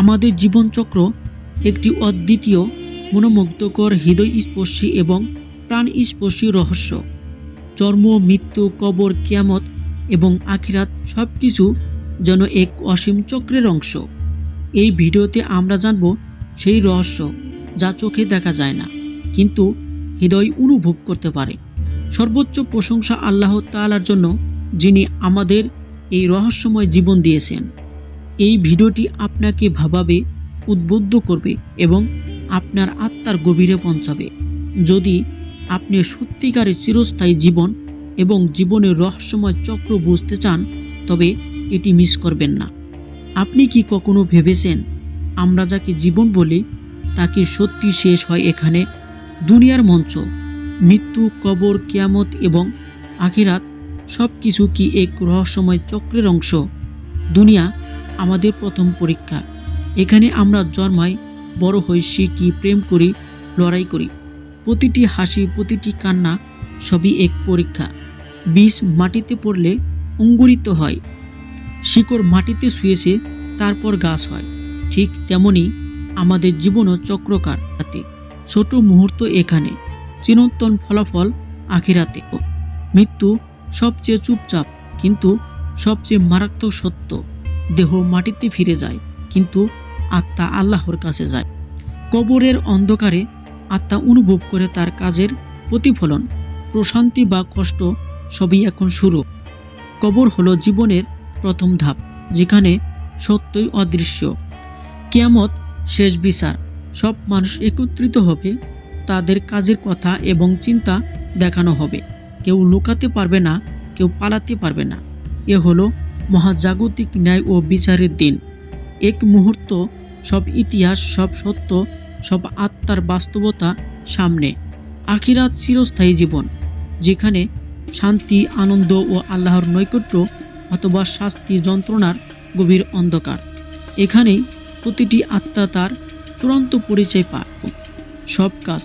আমাদের জীবনচক্র একটি অদ্বিতীয়, মনোমুগ্ধকর হৃদয়স্পর্শী এবং প্রাণস্পর্শী রহস্য। জন্ম, মৃত্যু, কবর, কিয়ামত এবং আখিরাত সব কিছু যেন এক অসীম চক্রের অংশ। এই ভিডিওতে আমরা জানব সেই রহস্য যা চোখে দেখা যায় না, কিন্তু হৃদয় অনুভব করতে পারে। সর্বোচ্চ প্রশংসা আল্লাহ তালার জন্য যিনি আমাদের এই রহস্যময় জীবন দিয়েছেন। এই ভিডিওটি আপনাকে ভাবাবে, উদ্বুদ্ধ করবে এবং আপনার আত্মার গভীরে পৌঁছাবে। যদি আপনি সত্যিকারের চিরস্থায়ী জীবন এবং জীবনের রহস্যময় চক্র বুঝতে চান, তবে এটি মিস করবেন না। আপনি কি কখনো ভেবেছেন, আমরা যাকে জীবন বলি, তাকে সত্যি শেষ হয় এখানে? দুনিয়ার মঞ্চ, মৃত্যু, কবর, কিয়ামত এবং আখিরাত সব কিছু কি এক রহস্যময় চক্রের অংশ? দুনিয়া আমাদের প্রথম পরীক্ষা। এখানে আমরা জন্মাই বড় হই শিখি প্রেম করি, লড়াই করি। প্রতিটি হাসি, প্রতিটি কান্না সবই এক পরীক্ষা। বীজ মাটিতে পড়লে অঙ্কুরিত হয়। শিকড় মাটিতে শুয়েছে তারপর গাছ হয়। ঠিক তেমনি আমাদের জীবনও চক্রকার হাতে ছোট মুহূর্ত এখানে। চিরন্তন ফলাফল আখিরাতে। মৃত্যু সবচেয়ে চুপচাপ, কিন্তু সবচেয়ে মারাত্মক সত্য। দেহ মাটিতে ফিরে যায়, কিন্তু আত্মা আল্লাহর কাছে যায়। কবরের অন্ধকারে আত্মা অনুভব করে তার কাজের প্রতিফলন, প্রশান্তি বা কষ্ট সবই এখন শুরু। কবর হলো জীবনের প্রথম ধাপ, যেখানে সত্যই অদৃশ্য। কিয়ামত শেষ বিচার, সব মানুষ একত্রিত হবে, তাদের কাজের কথা এবং চিন্তা দেখানো হবে। কেউ লুকাতে পারবে না, কেউ পালাতে পারবে না। এ হলো মহাজাগতিক ন্যায় ও বিচারের দিন। এক মুহূর্ত, সব ইতিহাস, সব সত্য, সব আত্মার বাস্তবতা সামনে। আখিরাত চিরস্থায়ী জীবন, যেখানে শান্তি, আনন্দ ও আল্লাহর নৈকট্য অথবা শাস্তি যন্ত্রণার গভীর অন্ধকার। এখানেই প্রতিটি আত্মা তার চূড়ান্ত পরিচয় পায়। সব কাজ,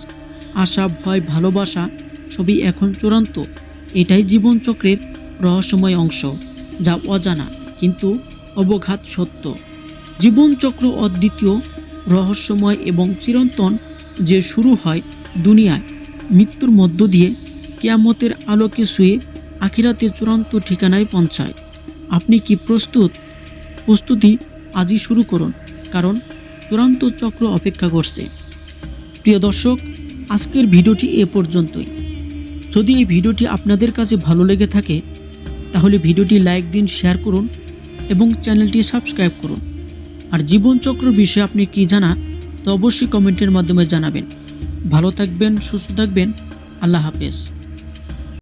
আশা, ভয়, ভালোবাসা সবই এখন চূড়ান্ত। এটাই জীবনচক্রের রহস্যময় অংশ। যা অজানা, কিন্তু অবঘাত সত্য। জীবনচক্র অদ্বিতীয়, রহস্যময় এবং চিরন্তন যে শুরু হয় দুনিয়ায়, মৃত্যুর মধ্য দিয়ে কেয়ামতের আলোকে শুয়ে আখিরাতে চূড়ান্ত ঠিকানায় পৌঁছায়। আপনি কি প্রস্তুত? প্রস্তুতি আজই শুরু করুন, কারণ চূড়ান্ত চক্র অপেক্ষা করছে। প্রিয় দর্শক, আজকের ভিডিওটি এ পর্যন্তই। যদি এই ভিডিওটি আপনাদের কাছে ভালো লেগে থাকে তাহলে ভিডিওটি লাইক দিন শেয়ার করুন এবং চ্যানেলটি সাবস্ক্রাইব করুন। আর জীবনচক্র বিষয়ে আপনি কি জানা, তো অবশ্যই কমেন্টের মাধ্যমে জানাবেন। ভালো থাকবেন, সুস্থ থাকবেন। আল্লাহ হাফেজ।